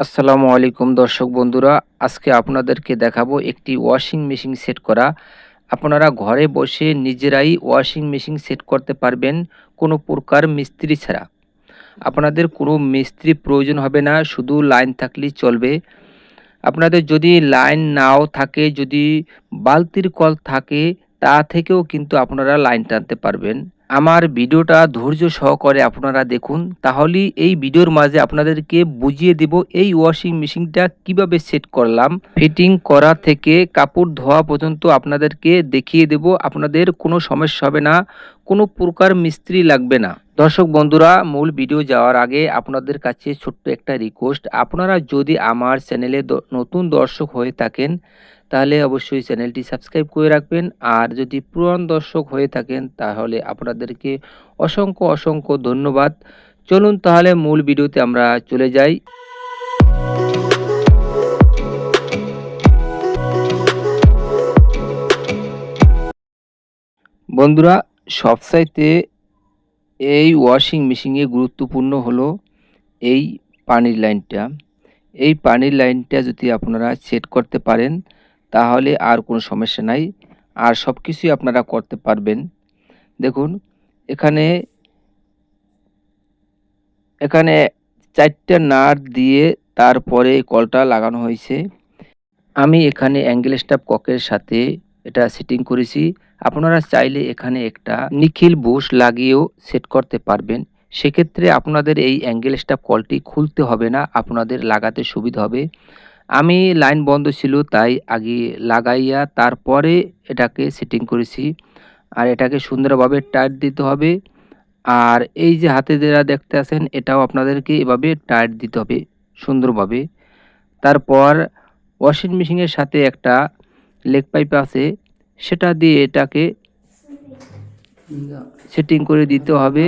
আসসালামু আলাইকুম দর্শক বন্ধুরা, আজকে আপনাদেরকে দেখাবো একটি ওয়াশিং মেশিন সেট করা। আপনারা ঘরে বসে নিজেরাই ওয়াশিং মেশিন সেট করতে পারবেন কোনো প্রকার মিস্ত্রি ছাড়া। আপনাদের কোনো মিস্ত্রি প্রয়োজন হবে না, শুধু লাইন থাকলেই চলবে। আপনাদের যদি লাইন নাও থাকে, যদি বালতির কল থাকে, তা থেকেও কিন্তু আপনারা লাইন টানতে পারবেন। আমার ভিডিওটা ধৈর্য সহকারে আপনারা দেখুন। তাহলেই এই ভিডিওর মাঝে আপনাদেরকে বুঝিয়ে দেব এই ওয়াশিং মেশিনটা কীভাবে সেট করলাম। ফিটিং করা থেকে কাপড় ধোয়া পর্যন্ত আপনাদেরকে দেখিয়ে দেব। আপনাদের কোনো সমস্যা হবে না, কোনো প্রকার মিস্ত্রি লাগবে না। দর্শক বন্ধুরা, মূল ভিডিও যাওয়ার আগে আপনাদের কাছে ছোট্ট একটা রিকোয়েস্ট আপনারা যদি আমার চ্যানেলে নতুন দর্শক হয়ে থাকেন, তাহলে অবশ্যই চ্যানেলটি সাবস্ক্রাইব করে রাখবেন। আর যদি পুরান দর্শক হয়ে থাকেন, তাহলে আপনাদেরকে অসংখ্য অসংখ্য ধন্যবাদ। চলুন তাহলে মূল ভিডিওতে আমরা চলে যাই। বন্ধুরা, সবচাইতে এই ওয়াশিং মেশিনে গুরুত্বপূর্ণ হলো এই পানির লাইনটা এই পানির লাইনটা যদি আপনারা সেট করতে পারেন, তাহলে আর কোনো সমস্যা নাই। আর সব কিছুই আপনারা করতে পারবেন। দেখুন, এখানে এখানে চারটা নাট দিয়ে তারপরে কলটা লাগানো হয়েছে। আমি এখানে অ্যাঙ্গেল স্টাফ ককের সাথে এটা সেটিং করেছি। আপনারা চাইলে এখানে একটা নিখিল বুশ লাগিয়েও সেট করতে পারবেন। সেক্ষেত্রে আপনাদের এই অ্যাঙ্গেল স্টাফ কলটি খুলতে হবে না, আপনাদের লাগাতে সুবিধা হবে। আমি লাইন বন্ধ ছিল, তাই আগে লাগাইয়া তারপরে এটাকে সেটিং করেছি। আর এটাকে সুন্দরভাবে টাইট দিতে হবে। আর এই যে হাতে যারা দেখতে আছেন, এটাও আপনাদেরকে এভাবে টাইট দিতে হবে সুন্দরভাবে। তারপর ওয়াশিং মেশিনের সাথে একটা লেগ পাইপ আছে। সেটা দিয়ে এটাকে সেটিং করে দিতে হবে।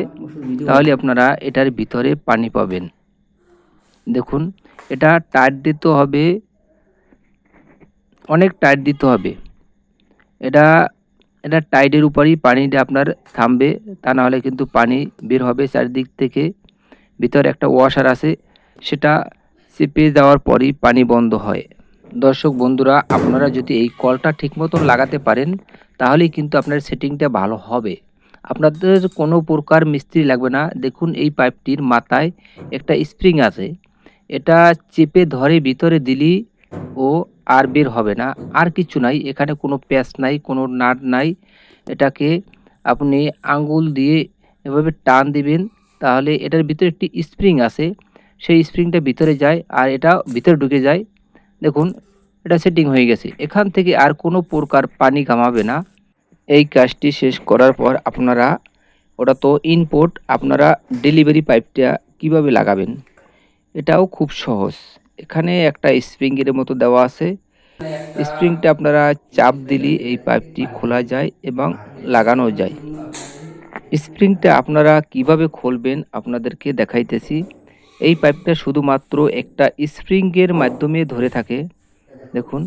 তাহলে আপনারা এটার ভিতরে পানি পাবেন। দেখুন, এটা টাইট দিতে হবে। অনেক টাইট দিতে হবে। এটা এটা টাইটের উপরই পানিটা আপনার থামবে। তা না হলে কিন্তু পানি বের হবে চারিদিক থেকে। ভিতরে একটা ওয়াশার আছে। সেটা চেপে যাওয়ার পরই পানি বন্ধ হয়। দর্শক বন্ধুরা, আপনারা যদি এই কলটা ঠিক মতন লাগাতে পারেন, তাহলেই কিন্তু আপনার সেটিংটা ভালো হবে। আপনাদের কোনো প্রকার মিস্ত্রি লাগবে না। দেখুন, এই পাইপটির মাথায় একটা স্প্রিং আছে। এটা চেপে ধরে ভিতরে দিলি ও আর বের হবে না। আর কিছু নাই, এখানে কোনো প্যাচ নাই, কোনো নাট নাই। এটাকে আপনি আঙ্গুল দিয়ে এভাবে টান দিবেন, তাহলে এটার ভিতরে একটি স্প্রিং আছে। সেই স্প্রিংটা ভিতরে যায় আর এটা ভিতরে ঢুকে যায়। দেখুন, এটা সেটিং হয়ে গেছে। এখান থেকে আর কোনো প্রকার পানি ঘামাবে না। এই কাজটি শেষ করার পর আপনারা, ওটা তো ইনপুট আপনারা ডেলিভারি পাইপটা কীভাবে লাগাবেন? এটাও খুব সহজ। এখানে একটা স্প্রিংয়ের মতো দেওয়া আছে। স্প্রিংটা আপনারা চাপ দিলে এই পাইপটি খোলা যায় এবং লাগানো যায়। স্প্রিংটা আপনারা কীভাবে খুলবেন, আপনাদেরকে দেখাইতেছি। এই পাইপটা শুধুমাত্র একটা স্প্রিংয়ের মাধ্যমে ধরে থাকে। দেখুন,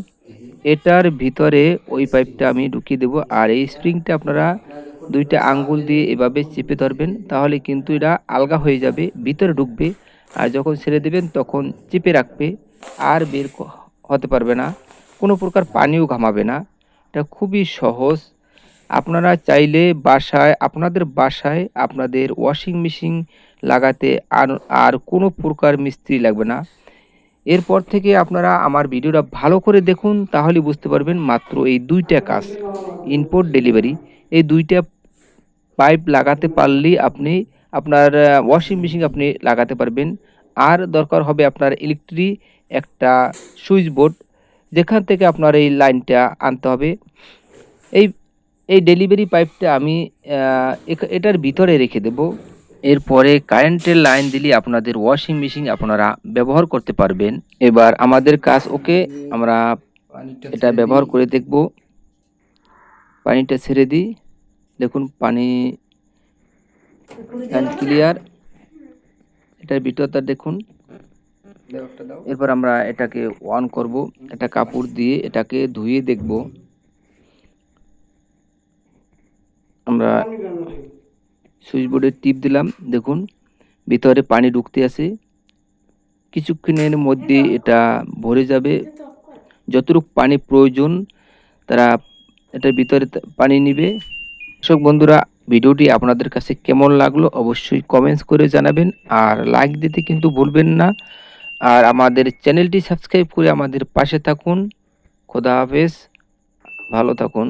এটার ভিতরে ওই পাইপটা আমি ঢুকিয়ে দেবো। আর এই স্প্রিংটা আপনারা দুইটা আঙ্গুল দিয়ে এভাবে চেপে ধরবেন, তাহলে কিন্তু এটা আলগা হয়ে যাবে, ভিতরে ঢুকবে। আর যখন ছেড়ে দেবেন, তখন চেপে রাখবে। আর বের হতে পারবে না। কোনো প্রকার পানিও ঘামাবে না। এটা খুবই সহজ আপনারা চাইলে বাসায়, আপনাদের বাসায় আপনাদের ওয়াশিং মেশিন লাগাতে আর আর কোনো প্রকার মিস্ত্রি লাগবে না। এরপর থেকে আপনারা আমার ভিডিওটা ভালো করে দেখুন, তাহলে বুঝতে পারবেন মাত্র এই দুইটা কাজ। ইনপুট ডেলিভারি এই দুইটা পাইপ লাগাতে পারলেই আপনি, আপনার ওয়াশিং মেশিন আপনি লাগাতে পারবেন। আর দরকার হবে আপনার ইলেকট্রিক একটা সুইচ বোর্ড যেখান থেকে আপনার এই লাইনটা আনতে হবে। এই এই ডেলিভারি পাইপটা আমি এটার ভিতরে রেখে দেব। এরপরে কারেন্টের লাইন দিলে আপনাদের ওয়াশিং মেশিন আপনারা ব্যবহার করতে পারবেন। এবার আমাদের কাজ ওকে আমরা এটা ব্যবহার করে দেখব। পানিটা ছেড়ে দিই। দেখুন পানি ক্লিয়ার এটার ভিতরটা দেখুন। এরপর আমরা এটাকে অন করব। একটা কাপড় দিয়ে এটাকে ধুয়ে দেখব। আমরা সুইচ বোর্ডে টিপ দিলাম, দেখুন, ভিতরে পানি ঢুকতে আছে। কিছুক্ষণের মধ্যে এটা ভরে যাবে। যতটুকু পানি প্রয়োজন, তারা এটার ভিতরে পানি নিবে। দর্শক বন্ধুরা, ভিডিওটি আপনাদের কাছে কেমন লাগল অবশ্যই কমেন্টস করে জানাবেন, আর লাইক দিতে কিন্তু ভুলবেন না। আর আমাদের চ্যানেলটি সাবস্ক্রাইব করে আমাদের পাশে থাকুন। খোদা হাফেজ, ভালো থাকুন।